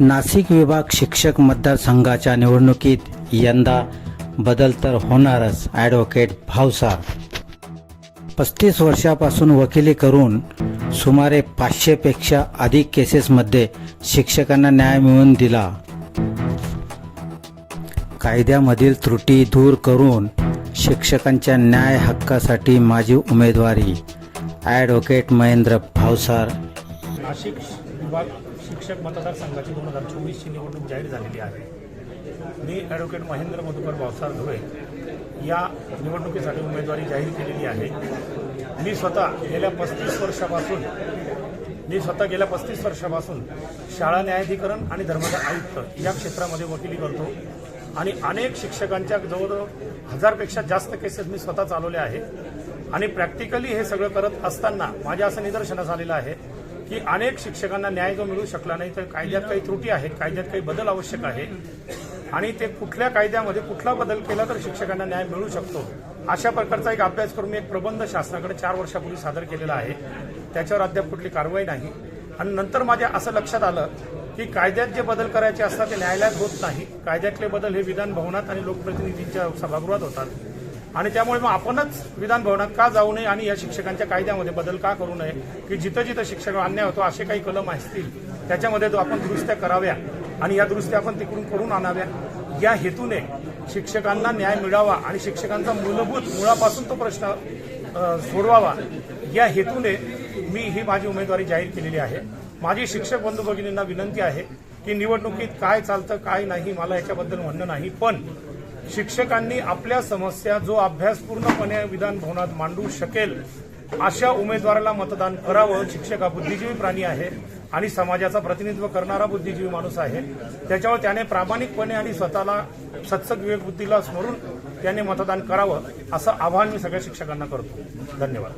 नाशिक विभाग शिक्षक मतदारसंघाच्या निवडणुकीत यंदा बदल तर होणारच ॲडव्होकेट भावसार पस्तीस वर्षापासून वकिली करून सुमारे पाचशेपेक्षा अधिक केसेसमध्ये शिक्षकांना न्याय मिळवून दिला. कायद्यामधील त्रुटी दूर करून शिक्षकांच्या न्याय हक्कासाठी माझी उमेदवारी. ॲडव्होकेट महेंद्र भावसार. नाशिक विभाग शिक्षक मतदारसंघाची दोन हजार चोवीसची निवडणूक जाहीर झालेली आहे. मी ॲडव्होकेट महेंद्र मधुकर भावसार धुळे या निवडणुकीसाठी उमेदवारी जाहीर केलेली आहे. मी स्वतः गेल्या पस्तीस वर्षापासून मी स्वतः गेल्या पस्तीस वर्षापासून शाळा न्यायाधिकरण आणि धर्मादाय आयुक्त या क्षेत्रामध्ये वकिली करतो आणि अनेक शिक्षकांच्या जवळजवळ हजारपेक्षा जास्त केसेस मी स्वतः चालवले आहे आणि प्रॅक्टिकली हे सगळं करत असताना माझ्या असं निदर्शनास आलेलं आहे की अनेक शिक्षकांना न्याय जो मिळू शकला नाही तर कायद्यात काही त्रुटी आहेत कायद्यात काही बदल आवश्यक आहे. आणि ते कुठल्या कायद्यामध्ये कुठला बदल केला तर शिक्षकांना न्याय मिळू शकतो? अशा प्रकारचा एक अभ्यास करून मी एक प्रबंध शासनाकडे चार वर्षापूर्वी सादर केलेला आहे. त्याच्यावर अद्याप कुठली कारवाई नाही. आणि नंतर माझ्या असं लक्षात आलं की कायद्यात जे बदल करायचे असतात ते न्यायालयात होत नाही. कायद्यातले बदल हे विधान भवनात आणि लोकप्रतिनिधींच्या सभागृहात होतात. आणि त्यामुळे मग आपणच विधान भवनात का जाऊ नये आणि या शिक्षकांच्या कायद्यामध्ये बदल का करू नये की जिथं जिथं शिक्षक अन्याय होतो असे काही कलम असतील त्याच्यामध्ये तो आपण दुरुस्त्या कराव्या आणि या दुरुस्त्या आपण तिकडून करून आणाव्या. या हेतूने शिक्षकांना न्याय मिळावा आणि शिक्षकांचा मूलभूत मुळापासून तो प्रश्न सोडवावा. या हेतूने मी ही माझी उमेदवारी जाहीर केलेली आहे. माझी शिक्षक बंधू भगिनींना विनंती आहे की निवडणुकीत काय चालतं काय नाही मला याच्याबद्दल म्हणणं नाही पण शिक्षकांनी आपल्या समस्या जो अभ्यास पूर्णपणे विधान भवनात मांडू शकेल अशा उमेदवाराला मतदान करावं. शिक्षक हा बुद्धिजीवी प्राणी आहे आणि समाजाचा प्रतिनिधित्व करणारा बुद्धिजीवी माणूस आहे. त्याच्यावर त्याने प्रामाणिकपणे आणि स्वतःला सत्सग विवेक बुद्धीला स्मरून त्याने मतदान करावं असं आवाहन मी सगळ्या शिक्षकांना करतो. धन्यवाद.